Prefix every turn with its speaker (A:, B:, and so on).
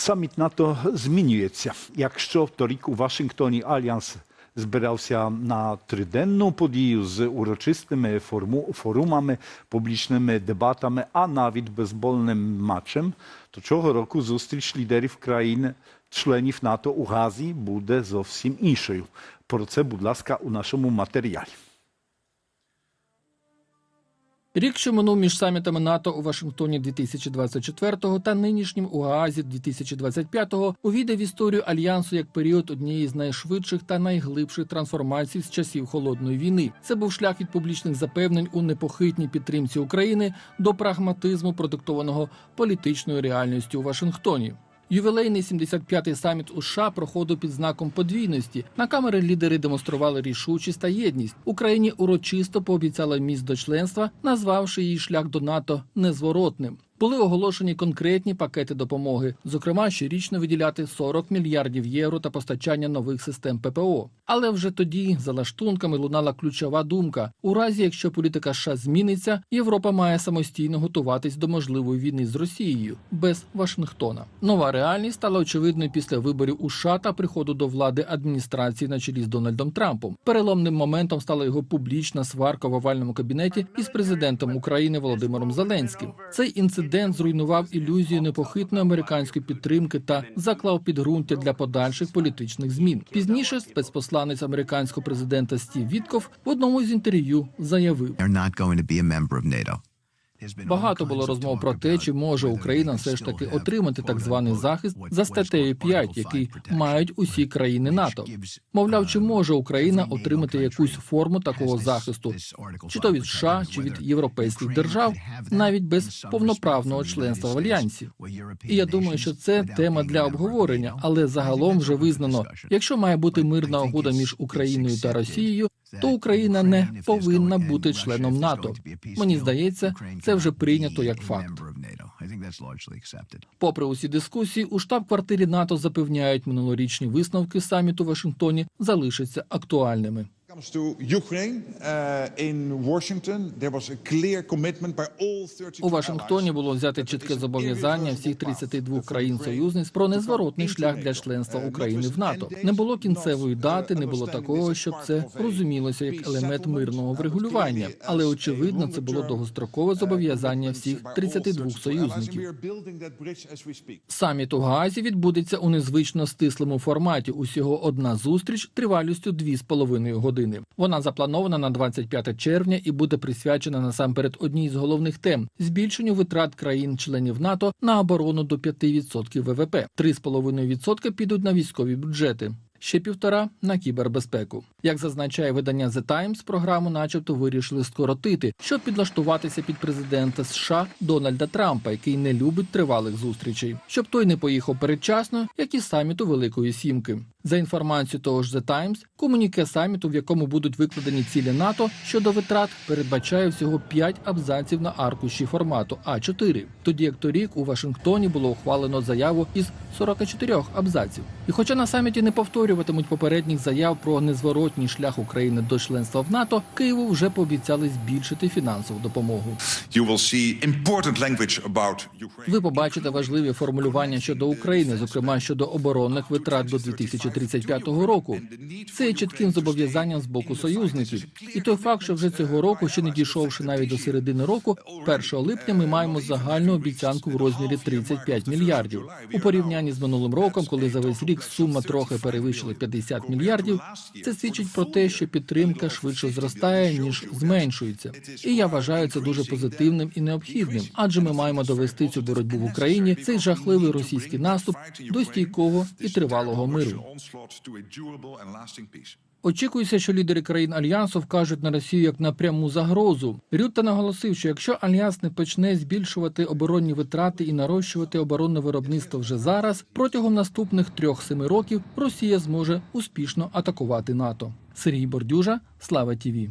A: Саміт НАТО змінюється. Якщо торік у Вашингтоні Альянс збирався на триденну подію з урочистими форму- форумами, публічними дебатами, а навіть безбольним матчем, то цього року зустріч лідерів країн членів НАТО у Газі буде зовсім іншою. Про це, будь ласка, у нашому матеріалі.
B: Рік, що минув між самітами НАТО у Вашингтоні 2024 та нинішнім у Гаазі 2025 увійде в історію альянсу як період однієї з найшвидших та найглибших трансформацій з часів холодної війни. Це був шлях від публічних запевнень у непохитній підтримці України до прагматизму, продиктованого політичною реальністю у Вашингтоні. Ювілейний 75-й саміт у США проходив під знаком подвійності. На камери лідери демонстрували рішучість та єдність. Україні урочисто пообіцяла місць до членства, назвавши її шлях до НАТО незворотним. Були оголошені конкретні пакети допомоги, зокрема, щорічно виділяти 40 мільярдів євро та постачання нових систем ППО. Але вже тоді за лаштунками лунала ключова думка: у разі, якщо політика США зміниться, Європа має самостійно готуватись до можливої війни з Росією без Вашингтона. Нова реальність стала очевидною після виборів у США та приходу до влади адміністрації на чолі з Дональдом Трампом. Переломним моментом стала його публічна сварка в овальному кабінеті із президентом України Володимиром Зеленським. Цей інцидент зруйнував ілюзію непохитної американської підтримки та заклав підґрунтя для подальших політичних змін. Пізніше спецпосланець американського президента Стів Вітков в одному з інтерв'ю заявив. Багато було розмов про те, чи може Україна все ж таки отримати так званий захист за статтею 5, який мають усі країни НАТО. Мовляв, чи може Україна отримати якусь форму такого захисту, чи то від США, чи від європейських держав, навіть без повноправного членства в альянсі. І я думаю, що це тема для обговорення, але загалом вже визнано, якщо має бути мирна угода між Україною та Росією, то Україна не повинна бути членом НАТО. Мені здається, це вже прийнято як факт. Попри усі дискусії, у штаб-квартирі НАТО запевняють, минулорічні висновки саміту в Вашингтоні залишаться актуальними.
C: Comes to Ukraine uh, in Washington, there was a clear commitment by all 32
B: У Вашингтоні було взяти чітке зобов'язання всіх 32 країн-союзниць про незворотний шлях для членства України в НАТО. Не було кінцевої дати, не було такого, щоб це розумілося як елемент мирного врегулювання. Але очевидно, це було довгострокове зобов'язання всіх 32 союзників. Саміт у Гаазі відбудеться у незвично стислому форматі. Усього одна зустріч тривалістю 2,5 години. Вона запланована на 25 червня і буде присвячена насамперед одній з головних тем збільшенню витрат країн-членів НАТО на оборону до 5% ВВП. 3,5% підуть на військові бюджети. Ще півтора на кібербезпеку. Як зазначає видання The Times, програму, начебто, вирішили скоротити, щоб підлаштуватися під президента США Дональда Трампа, який не любить тривалих зустрічей, щоб той не поїхав передчасно, як і саміту Великої Сімки. За інформацією того ж The Times, комуніке саміту, в якому будуть викладені цілі НАТО щодо витрат, передбачає всього 5 абзаців на аркуші формату А4. Тоді як торік у Вашингтоні було ухвалено заяву із 44 абзаців. І хоча на саміті не повторюватимуть попередніх заяв про незворотній шлях України до членства в НАТО, Києву вже пообіцяли збільшити фінансову допомогу. Ви побачите важливі формулювання щодо України, зокрема щодо оборонних витрат до 2035 року. Це є чітким зобов'язанням з боку союзників. І той факт, що вже цього року, ще не дійшовши навіть до середини року, 1 липня ми маємо загальну обіцянку в розмірі 35 мільярдів. У порівнянні з минулим роком, коли за весь рік сума трохи перевищила 50 мільярдів. Це свідчить про те, що підтримка швидше зростає ніж зменшується. І я вважаю це дуже позитивним і необхідним, адже ми маємо довести цю боротьбу в Україні, цей жахливий російський наступ до стійкого і тривалого миру. Очікується, що лідери країн альянсу вкажуть на Росію як на пряму загрозу. Рютта наголосив, що якщо альянс не почне збільшувати оборонні витрати і нарощувати оборонне виробництво вже зараз, протягом наступних трьох-семи років Росія зможе успішно атакувати НАТО. Сергій Бордюжа, Слава Тіві.